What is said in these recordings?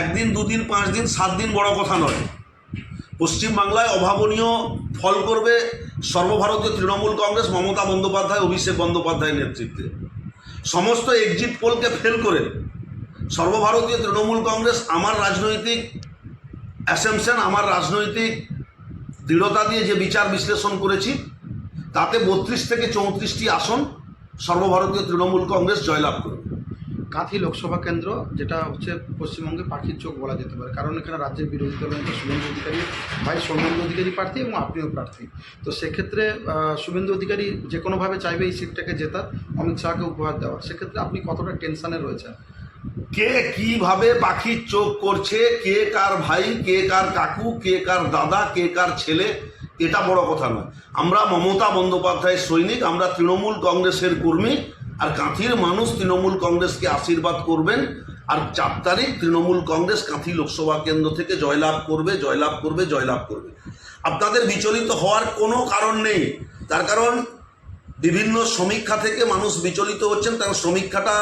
একদিন, দুদিন পাঁচ দিন সাত দিন বড় কথা নয়। পশ্চিমবাংলায় অভাবনীয় ফল করবে সর্বভারতীয় তৃণমূল কংগ্রেস, মমতা বন্দ্যোপাধ্যায়, অভিষেক বন্দ্যোপাধ্যায়ের নেতৃত্বে। সমস্ত এক্সিট পোলকে ফেল করে সর্বভারতীয় তৃণমূল কংগ্রেস আমার রাজনৈতিক অ্যাসেমশন আমার রাজনৈতিক দৃঢ়তা দিয়ে যে বিচার বিশ্লেষণ করেছি, তাতে বত্রিশ থেকে চৌত্রিশটি আসন সর্বভারতীয় তৃণমূল কংগ্রেস জয়লাভ করবে কাঁথি লোকসভা কেন্দ্র, যেটা হচ্ছে পশ্চিমবঙ্গে পাখির চোখ বলা যেতে পারে। কারণ এখানে রাজ্যের বিরোধী দল নেতা শুভেন্দু অধিকারী, ভাই সৌমেন্দু অধিকারী প্রার্থী এবং আপনিও প্রার্থী। তো সেক্ষেত্রে শুভেন্দু অধিকারী যে কোনোভাবে চাইবে এই সিটটাকে জেতার, অমিত শাহকে উপহার দেওয়ার। সেক্ষেত্রে আপনি কতটা টেনশানে রয়েছেন? কে কীভাবে পাখির চোখ করছে, কে কার ভাই, কে কার কাকু, কে কার দাদা, কে কার ছেলে, এটা বড় কথা নয়। আমরা মমতা বন্দ্যোপাধ্যায়ের সৈনিক, আমরা তৃণমূল কংগ্রেসের কর্মী আর কাঁথির মানুষ তৃণমূল কংগ্রেসকে আশীর্বাদ করবেন, আর চার তারিখ তৃণমূল কংগ্রেস কাঁথি লোকসভা কেন্দ্র থেকে জয়লাভ করবে জয়লাভ করবে জয়লাভ করবে। আপনাদের বিচলিত হওয়ার কোনো কারণ নেই। তার কারণ, বিভিন্ন সমীক্ষা থেকে মানুষ বিচলিত হচ্ছেন কারণ সমীক্ষাটা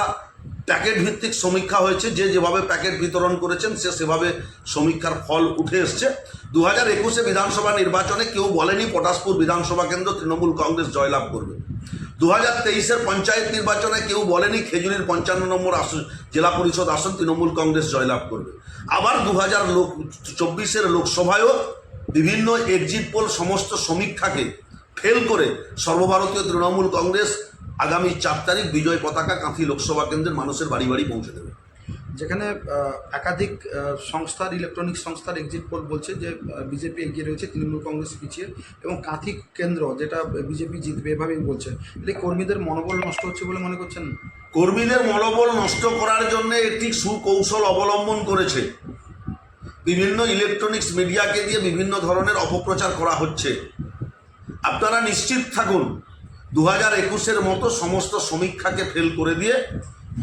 প্যাকেট ভিত্তিক সমীক্ষা হয়েছে, যে যেভাবে প্যাকেট বিতরণ করেছেন, সে সেভাবে সমীক্ষার ফল উঠে এসছে। দু হাজার একুশে বিধানসভা নির্বাচনে কেউ বলেনি পটাশপুর বিধানসভা কেন্দ্র তৃণমূল কংগ্রেস জয়লাভ করবে। দু হাজার তেইশের পঞ্চায়েত নির্বাচনে কেউ বলেনি খেজুরির পঞ্চান্ন নম্বর আসন, জেলা পরিষদ আসন তৃণমূল কংগ্রেস জয়লাভ করবে। আবার দু হাজার লোক, চব্বিশের লোকসভায়ও বিভিন্ন এক্সিট পোল সমস্ত সমীক্ষাকে ফেল করে সর্বভারতীয় তৃণমূল কংগ্রেস আগামী চার তারিখ বিজয় পতাকা কাঁথি লোকসভা কেন্দ্রের মানুষের বাড়ি বাড়ি পৌঁছে দেবে। যেখানে একাধিক সংস্থার, ইলেকট্রনিক সংস্থার এক্সিট পোল বলছে যে বিজেপি এগিয়ে রয়েছে, তৃণমূল কংগ্রেস পিছিয়ে এবং কাঁথি কেন্দ্র যেটা বিজেপি জিতবে এভাবেই বলছে। এতে কর্মীদের মনোবল নষ্ট হচ্ছে বলে মনে করছেন? কর্মীদের মনোবল নষ্ট করার জন্য একটি সুকৌশল অবলম্বন করেছে। বিভিন্ন ইলেকট্রনিক্স মিডিয়াকে দিয়ে বিভিন্ন ধরনের অপপ্রচার করা হচ্ছে। আপনারা নিশ্চিত থাকুন দু হাজার একুশের মতো সমস্ত সমীক্ষাকে ফেল করে দিয়ে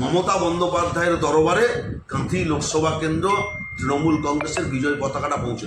মমতা বন্দ্যোপাধ্যায়ের দরবারে কাঁথি লোকসভা কেন্দ্র তৃণমূল কংগ্রেসের বিজয় পতাকাটা পৌঁছে।